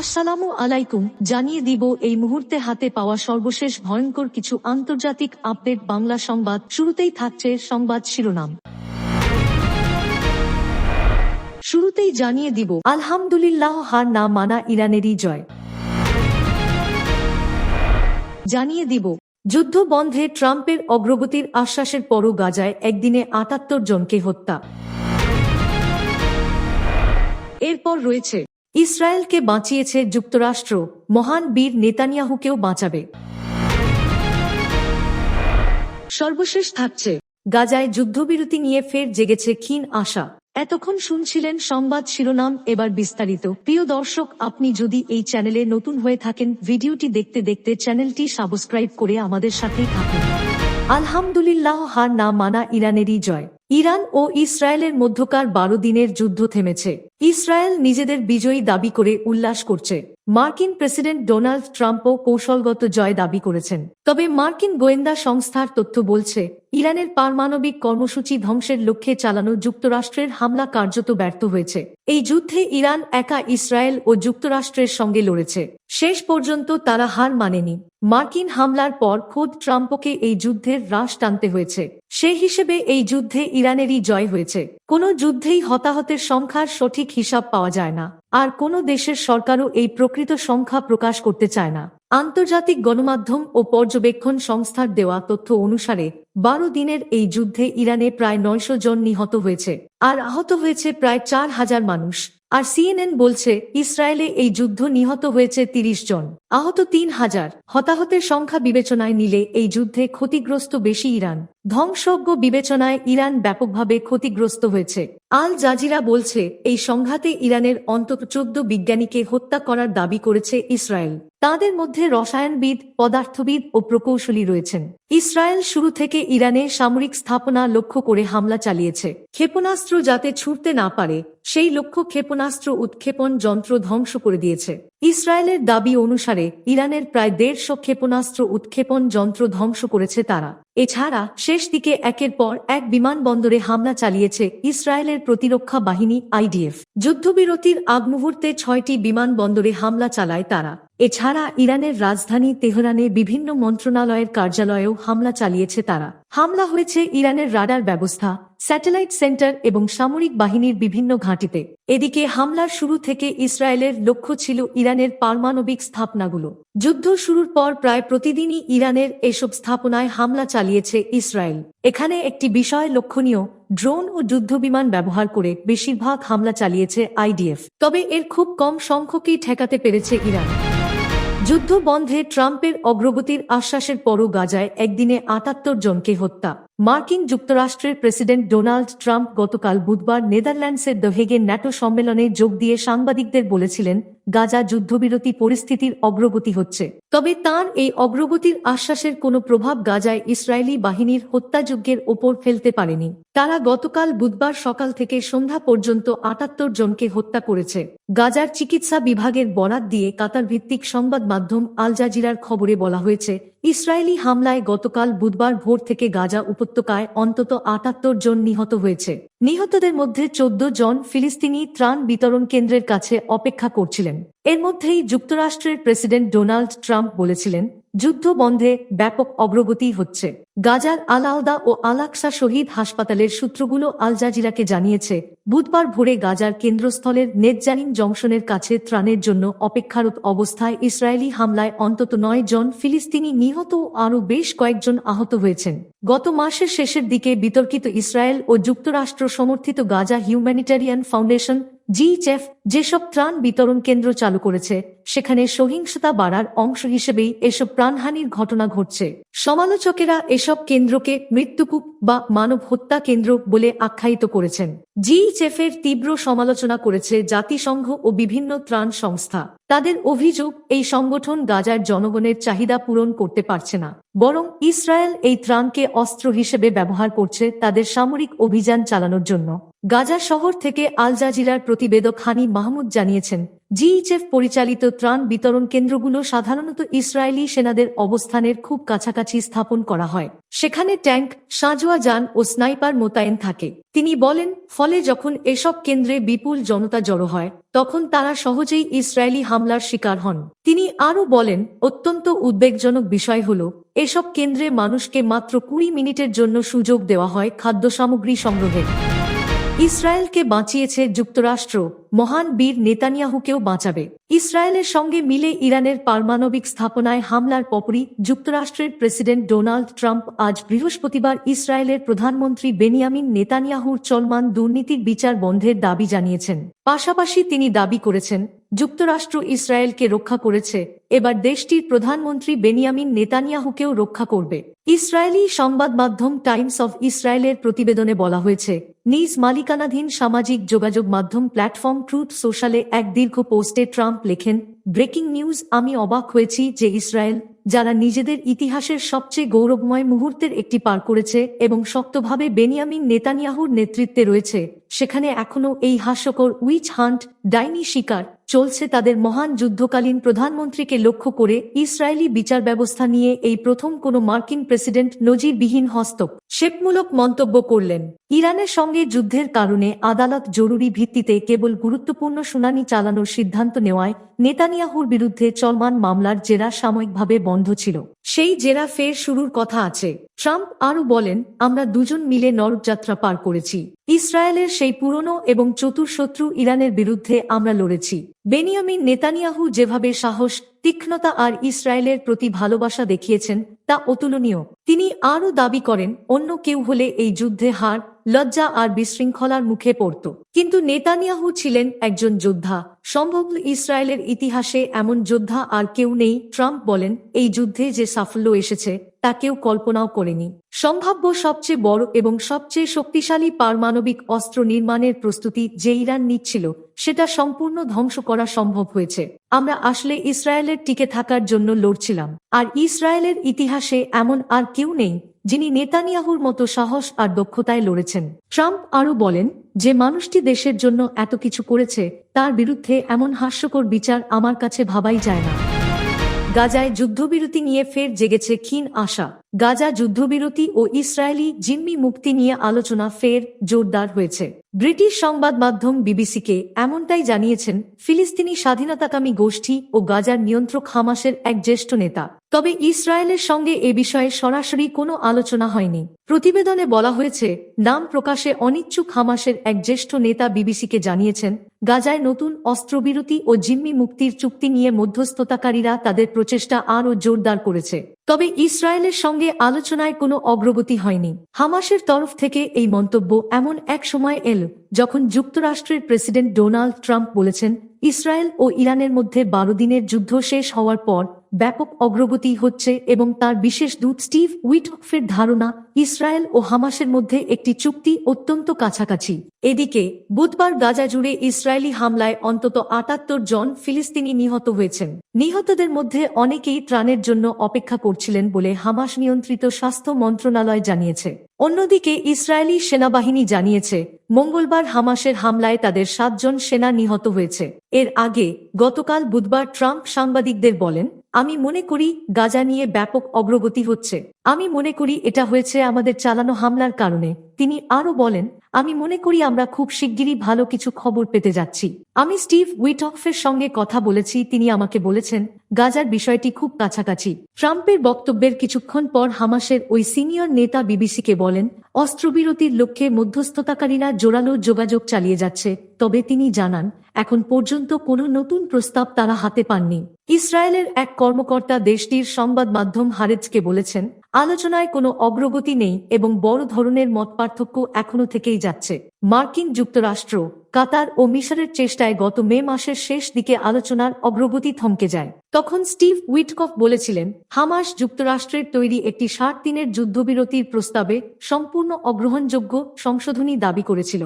আসসালামু আলাইকুম, জানিয়ে দিব এই মুহূর্তে হাতে পাওয়া সর্বশেষ ভয়ঙ্কর কিছু আন্তর্জাতিক আপডেট বাংলা সংবাদ। শুরুতেই থাকছে সংবাদ শিরোনাম। শুরুতেই জানিয়ে দিব, আলহামদুলিল্লাহ হার না মানা ইরানেরই জয়। জানিয়ে দিব, যুদ্ধ বন্ধে ট্রাম্পের অগ্রগতির আশ্বাসের পরও গাজায় একদিনে আটাত্তর জনকে হত্যা। এরপর রয়েছে ইসরায়েলকে বাঁচিয়েছে যুক্তরাষ্ট্র। মহান বীর নেতানিয়াহুকেও বাঁচাবে। সর্বশেষ থাকছে। গাজায় যুদ্ধবিরতি নিয়ে ফের জেগেছে ক্ষীণ আশা। এতক্ষণ শুনছিলেন সংবাদ শিরোনাম, এবার বিস্তারিত। প্রিয় দর্শক, আপনি যদি এই চ্যানেলে নতুন হয়ে থাকেন, ভিডিওটি দেখতে দেখতে চ্যানেলটি সাবস্ক্রাইব করে আমাদের সাথেই থাকুন। আলহামদুলিল্লাহ, হার না মানা ইরানেরই জয়। ইরান ও ইসরায়েলের মধ্যকার বারো দিনের যুদ্ধ থেমেছে। ইসরায়েল নিজেদের বিজয়ী দাবি করে উল্লাস করছে। মার্কিন প্রেসিডেন্ট ডোনাল্ড ট্রাম্পও কৌশলগত জয় দাবি করেছেন। তবে মার্কিন গোয়েন্দা সংস্থার তথ্য বলছে ইরানের পারমাণবিক কর্মসূচি ধ্বংসের লক্ষ্যে চালানো যুক্তরাষ্ট্রের হামলা কার্যত ব্যর্থ হয়েছে। এই যুদ্ধে ইরান, একা ইসরায়েল ও যুক্তরাষ্ট্রের সঙ্গে লড়েছে। শেষ পর্যন্ত তারা হার মানেনি। মার্কিন হামলার পর খোদ ট্রাম্পকে এই যুদ্ধের হ্রাস টানতে হয়েছে। সে হিসেবে এই যুদ্ধে ইরানেরই জয় হয়েছে। কোনো যুদ্ধেই হতাহতের সংখ্যার সঠিক হিসাব পাওয়া যায় না। আর কোনো দেশের সরকারও এই প্রকৃত সংখ্যা প্রকাশ করতে চায় না। আন্তর্জাতিক গণমাধ্যম ও পর্যবেক্ষণ সংস্থার দেওয়া তথ্য অনুসারে, বারো দিনের এই যুদ্ধে ইরানে প্রায় নয়শো জন নিহত হয়েছে, আর আহত হয়েছে প্রায় চার হাজার মানুষ। আর সিএনএন বলছে, ইসরায়েলে এই যুদ্ধ নিহত হয়েছে তিরিশ জন। আহত তিন হাজার। হতাহতের সংখ্যা বিবেচনায় নিলে এই যুদ্ধে ক্ষতিগ্রস্ত বেশি ইরান। ধ্বংসজ্ঞ বিবেচনায় ইরান ব্যাপকভাবে ক্ষতিগ্রস্ত হয়েছে। আল জাজিরা বলছে, এই সংঘাতে ইরানের অন্তত চোদ্দ বিজ্ঞানীকে হত্যা করার দাবি করেছে ইসরায়েল। তাদের মধ্যে রসায়নবিদ, পদার্থবিদ ও প্রকৌশলী রয়েছেন। ইসরায়েল শুরু থেকে ইরানে সামরিক স্থাপনা লক্ষ্য করে হামলা চালিয়েছে। ক্ষেপণাস্ত্র যাতে ছুটতে না পারে, সেই লক্ষ্য ক্ষেপণাস্ত্র উৎক্ষেপণ যন্ত্র ধ্বংস করে দিয়েছে। ইসরায়েলের দাবি অনুসারে ইরানের প্রায় দেড়শো ক্ষেপণাস্ত্র উৎক্ষেপণ যন্ত্র ধ্বংস করেছে তারা। এছাড়া শেষ দিকে একের পর এক বিমানবন্দরে হামলা চালিয়েছে ইসরায়েলের প্রতিরক্ষা বাহিনী আইডিএফ। যুদ্ধবিরতির আগমুহূর্তে ছয়টি বিমানবন্দরে হামলা চালায় তারা। এছাড়া ইরানের রাজধানী তেহরানে বিভিন্ন মন্ত্রণালয়ের কার্যালয়েও হামলা চালিয়েছে তারা। হামলা হয়েছে ইরানের রাডার ব্যবস্থা, স্যাটেলাইট সেন্টার এবং সামরিক বাহিনীর বিভিন্ন ঘাঁটিতে। এদিকে হামলার শুরু থেকে ইসরায়েলের লক্ষ্য ছিল ইরানের পারমাণবিক স্থাপনাগুলো। যুদ্ধ শুরুর পর প্রায় প্রতিদিনই ইরানের এসব স্থাপনায় হামলা চালিয়েছে ইসরায়েল। এখানে একটি বিষয় লক্ষণীয়, ড্রোন ও যুদ্ধবিমান ব্যবহার করে বেশিরভাগ হামলা চালিয়েছে আইডিএফ। তবে এর খুব কম সংখ্যকই ঠেকাতে পেরেছে ইরান। যুদ্ধ বন্ধে ট্রাম্পের অগ্রগতির আশ্বাসের পরও গাজায় একদিনে আটাত্তর জনকে হত্যা। মার্কিন যুক্তরাষ্ট্রের প্রেসিডেন্ট ডোনাল্ড ট্রাম্প গতকাল বুধবার নেদারল্যান্ডসের দহেগে ন্যাটো সম্মেলনে যোগ দিয়ে সাংবাদিকদের বলেছিলেন, গাজা যুদ্ধবিরতি পরিস্থিতির অগ্রগতি হচ্ছে। তবে তার এই অগ্রগতির আশ্বাসের কোনো প্রভাব গাজায় ইসরায়েলি বাহিনীর হত্যাযজ্ঞের ওপর ফেলতে পারেনি। তারা গতকাল বুধবার সকাল থেকে সন্ধ্যা পর্যন্ত আটাত্তর জনকে হত্যা করেছে। গাজার চিকিৎসা বিভাগের বরাত দিয়ে কাতার ভিত্তিক সংবাদ মাধ্যম আল জাজিরার খবরে বলা হয়েছে ইসরায়েলি হামলায় গতকাল বুধবার ভোর থেকে গাজা উপত্যকায় অন্তত আটাত্তর জন নিহত হয়েছে। নিহতদের মধ্যে চোদ্দ জন ফিলিস্তিনি ত্রাণ বিতরণ কেন্দ্রের কাছে অপেক্ষা করছিলেন। এর মধ্যেই যুক্তরাষ্ট্রের প্রেসিডেন্ট ডোনাল্ড ট্রাম্প বলেছিলেন যুদ্ধ বন্ধে ব্যাপক অগ্রগতি হচ্ছে। গাজার আলাউদা ও আলাকসা শহীদ হাসপাতালের সূত্রগুলো আল জাজিরাকে জানিয়েছে, বুধবার ভোরে গাজার কেন্দ্রস্থলের নেটজানিন জংশনের কাছে ত্রাণের জন্য অপেক্ষারত অবস্থায় ইসরায়েলি হামলায় অন্তত নয় জন ফিলিস্তিনি নিহত ও আরও বেশ কয়েকজন আহত হয়েছেন। গত মাসের শেষের দিকে বিতর্কিত ইসরায়েল ও যুক্তরাষ্ট্র সমর্থিত গাজা হিউম্যানিটারিয়ান ফাউন্ডেশন জিইচএফ যেসব ত্রাণ বিতরণ কেন্দ্র চালু করেছে, সেখানে সহিংসতা বাড়ার অংশ হিসেবেই এসব প্রাণহানির ঘটনা ঘটছে। সমালোচকেরা এসব কেন্দ্রকে মৃত্যুকূপ বা মানব হত্যা কেন্দ্র বলে আখ্যায়িত করেছেন। জিইচএফের তীব্র সমালোচনা করেছে জাতিসংঘ ও বিভিন্ন ত্রাণ সংস্থা। তাদের অভিযোগ, এই সংগঠন গাজার জনগণের চাহিদা পূরণ করতে পারছে না। বরং ইসরায়েল এই ত্রাণকে অস্ত্র হিসেবে ব্যবহার করছে তাদের সামরিক অভিযান চালানোর জন্য। গাজা শহর থেকে আল জাজিরার প্রতিবেদক হানি মাহমুদ জানিয়েছেন, জিইচএফ পরিচালিত ত্রাণ বিতরণ কেন্দ্রগুলো সাধারণত ইসরায়েলি সেনাদের অবস্থানের খুব কাছাকাছি স্থাপন করা হয়। সেখানে ট্যাঙ্ক, সাঁজোয়া যান ও স্নাইপার মোতায়েন থাকে। তিনি বলেন, ফলে যখন এসব কেন্দ্রে বিপুল জনতা জড়ো হয়, তখন তারা সহজেই ইসরায়েলি হামলার শিকার হন। তিনি আরও বলেন, অত্যন্ত উদ্বেগজনক বিষয় হল, এসব কেন্দ্রে মানুষকে মাত্র কুড়ি মিনিটের জন্য সুযোগ দেওয়া হয় খাদ্য সামগ্রী সংগ্রহের ইসরায়েলকে বাঁচিয়েছে যুক্তরাষ্ট্র। মহান বীর নেতানিয়াহুকেও বাঁচাবে। ইসরায়েলের সঙ্গে মিলে ইরানের পারমাণবিক স্থাপনায় হামলার পরই যুক্তরাষ্ট্রের প্রেসিডেন্ট ডোনাল্ড ট্রাম্প আজ বৃহস্পতিবার ইসরায়েলের প্রধানমন্ত্রী বেনিয়ামিন নেতানিয়াহুর চলমান দুর্নীতির বিচার বন্ধের দাবি জানিয়েছেন। পাশাপাশি তিনি দাবি করেছেন যুক্তরাষ্ট্র ইসরায়েলকে রক্ষা করেছে। এবার দেশটির প্রধানমন্ত্রী বেনিয়ামিন নেতানিয়াহুকেও রক্ষা করবে। ইসরায়েলি সংবাদ মাধ্যম টাইমস অফ ইসরায়েলের প্রতিবেদনে বলা হয়েছে, নিজ মালিকানাধীন সামাজিক যোগাযোগ মাধ্যম প্ল্যাটফর্ম ট্রুথ সোশ্যালে এক দীর্ঘ পোস্টে ট্রাম্প লেখেন, ব্রেকিং নিউজ, আমি অবাক হয়েছি যে ইসরায়েল, যারা নিজেদের ইতিহাসের সবচেয়ে গৌরবময় মুহূর্তের একটি পার করেছে এবং শক্তভাবে বেনিয়ামিন নেতানিয়াহুর নেতৃত্বে রয়েছে, সেখানে এখনও এই হাস্যকর উইচ হান্ট, ডাইনি শিকার চলছে তাদের মহান যুদ্ধকালীন প্রধানমন্ত্রীকে লক্ষ্য করে ইসরায়েলি বিচার ব্যবস্থা নিয়ে এই প্রথম কোনো মার্কিন প্রেসিডেন্ট নজিরবিহীন হস্তক শেপমূলক মন্তব্য করলেন। ইরানের সঙ্গে যুদ্ধের কারণে আদালত জরুরি ভিত্তিতে কেবল গুরুত্বপূর্ণ শুনানি চালানোর সিদ্ধান্ত নেওয়ায় নেতানিয়াহুর বিরুদ্ধে চলমান মামলার জেরা সাময়িকভাবে বন্ধ ছিল। সেই জেরা ফের শুরুর কথা আছে। ট্রাম্প আরও বলেন, আমরা দুজন মিলে নরকযাত্রা পার করেছি। ইসরায়েলের সেই পুরনো এবং চতুর শত্রু ইরানের বিরুদ্ধে আমরা লড়েছি। বেনিয়ামিন নেতানিয়াহু যেভাবে সাহস, তীক্ষ্ণতা আর ইসরায়েলের প্রতি ভালোবাসা দেখিয়েছেন, তা অতুলনীয়। তিনি আরও দাবি করেন, অন্য কেউ হলে এই যুদ্ধে হার লজ্জা আর বিশৃঙ্খলার মুখে পড়ত। কিন্তু নেতানিয়াহু ছিলেন একজন যোদ্ধা। সম্ভব ইসরায়েলের ইতিহাসে এমন যোদ্ধা আর কেউ নেই, ট্রাম্প বলেন, এই যুদ্ধে যে সাফল্য এসেছে, তা কেউ কল্পনাও করেনি। সম্ভাব্য সবচেয়ে বড় এবং সবচেয়ে শক্তিশালী পারমাণবিক অস্ত্র নির্মাণের প্রস্তুতি যে ইরান নিচ্ছিল, সেটা সম্পূর্ণ ধ্বংস করা সম্ভব হয়েছে। আমরা আসলে ইসরায়েলের টিকে থাকার জন্য লড়ছিলাম। আর ইসরায়েলের ইতিহাসে এমন আর কেউ নেই যিনি নেতানিয়াহুর মতো সাহস আর দক্ষতায় লড়েছেন। ট্রাম্প আরও বলেন, যে মানুষটি দেশের জন্য এত কিছু করেছে, তার বিরুদ্ধে এমন হাস্যকর বিচার আমার কাছে ভাবাই যায় না। গাজায় যুদ্ধবিরতি নিয়ে ফের জেগেছে ক্ষীণ আশা। গাজা যুদ্ধবিরতি ও ইসরায়েলি জিম্মি মুক্তি নিয়ে আলোচনা ফের জোরদার হয়েছে। ব্রিটিশ সংবাদ মাধ্যম বিবিসিকে এমনটাই জানিয়েছেন, ফিলিস্তিনি স্বাধীনতাকামী গোষ্ঠী ও গাজার নিয়ন্ত্রক হামাসের এক জ্যেষ্ঠ নেতা। তবে ইসরায়েলের সঙ্গে এ বিষয়ে সরাসরি কোনো আলোচনা হয়নি। প্রতিবেদনে বলা হয়েছে, নাম প্রকাশে অনিচ্ছুক হামাসের এক জ্যেষ্ঠ নেতা বিবিসিকে জানিয়েছেন, গাজায় নতুন অস্ত্রবিরতি ও জিম্মি মুক্তির চুক্তি নিয়ে মধ্যস্থতাকারীরা তাদের প্রচেষ্টা আরও জোরদার করেছে। তবে ইসরায়েলের সঙ্গে আলোচনায় কোনো অগ্রগতি হয়নি। হামাসের তরফ থেকে এই মন্তব্য এমন এক সময় এল, যখন যুক্তরাষ্ট্রের প্রেসিডেন্ট ডোনাল্ড ট্রাম্প বলেছেন, ইসরায়েল ও ইরানের মধ্যে বারো দিনের যুদ্ধ শেষ হওয়ার পর ব্যাপক অগ্রগতি হচ্ছে এবং তার বিশেষ দূত স্টিভ উইটফের ধারণা ইসরায়েল ও হামাসের মধ্যে একটি চুক্তি অত্যন্ত কাছাকাছি। এদিকে, বুধবার গাজা জুড়ে ইসরায়েলি হামলায় অন্তত আটাত্তর জন ফিলিস্তিনি নিহত হয়েছেন। নিহতদের মধ্যে অনেকেই ত্রাণের জন্য অপেক্ষা করছিলেন বলে হামাস নিয়ন্ত্রিত স্বাস্থ্য মন্ত্রণালয় জানিয়েছে। অন্যদিকে, ইসরায়েলি সেনাবাহিনী জানিয়েছে, মঙ্গলবার হামাসের হামলায় তাদের সাতজন সেনা নিহত হয়েছে। এর আগে গতকাল বুধবার ট্রাম্প সাংবাদিকদের বলেন আমি মনে করি গাজা নিয়ে ব্যাপক অগ্রগতি হচ্ছে। আমি মনে করি এটা হয়েছে আমাদের চালানো হামলার কারণে। তিনি আরও বলেন, আমি মনে করি আমরা খুব শিগগিরই ভালো কিছু খবর পেতে যাচ্ছি। আমি স্টিভ উইটফের সঙ্গে কথা বলেছি, তিনি আমাকে বলেছেন, গাজার বিষয়টি খুব কাছাকাছি। ট্রাম্পের বক্তব্যের কিছুক্ষণ পর হামাসের ওই সিনিয়র নেতা বিবিসিকে বলেন অস্ত্রবিরতির লক্ষ্যে মধ্যস্থতাকারীরা জোরালো যোগাযোগ চালিয়ে যাচ্ছে, তবে তিনি জানান, এখন পর্যন্ত কোনো নতুন প্রস্তাব তারা হাতে পাননি। ইসরায়েলের এক কর্মকর্তা দেশটির সংবাদ মাধ্যম হারেজকে বলেছেন, আলোচনায় কোনো অগ্রগতি নেই এবং বড় ধরনের মত পার্থক্য এখনও থেকেই যাচ্ছে। মার্কিন যুক্তরাষ্ট্র কাতার ও মিশরের চেষ্টায় গত মে মাসের শেষ দিকে আলোচনার অগ্রগতি থমকে যায়। তখন স্টিভ উইটকফ বলেছিলেন, হামাস যুক্তরাষ্ট্রের তৈরি একটি ষাট দিনের যুদ্ধবিরতির প্রস্তাবে সম্পূর্ণ অগ্রহণযোগ্য সংশোধনী দাবি করেছিল।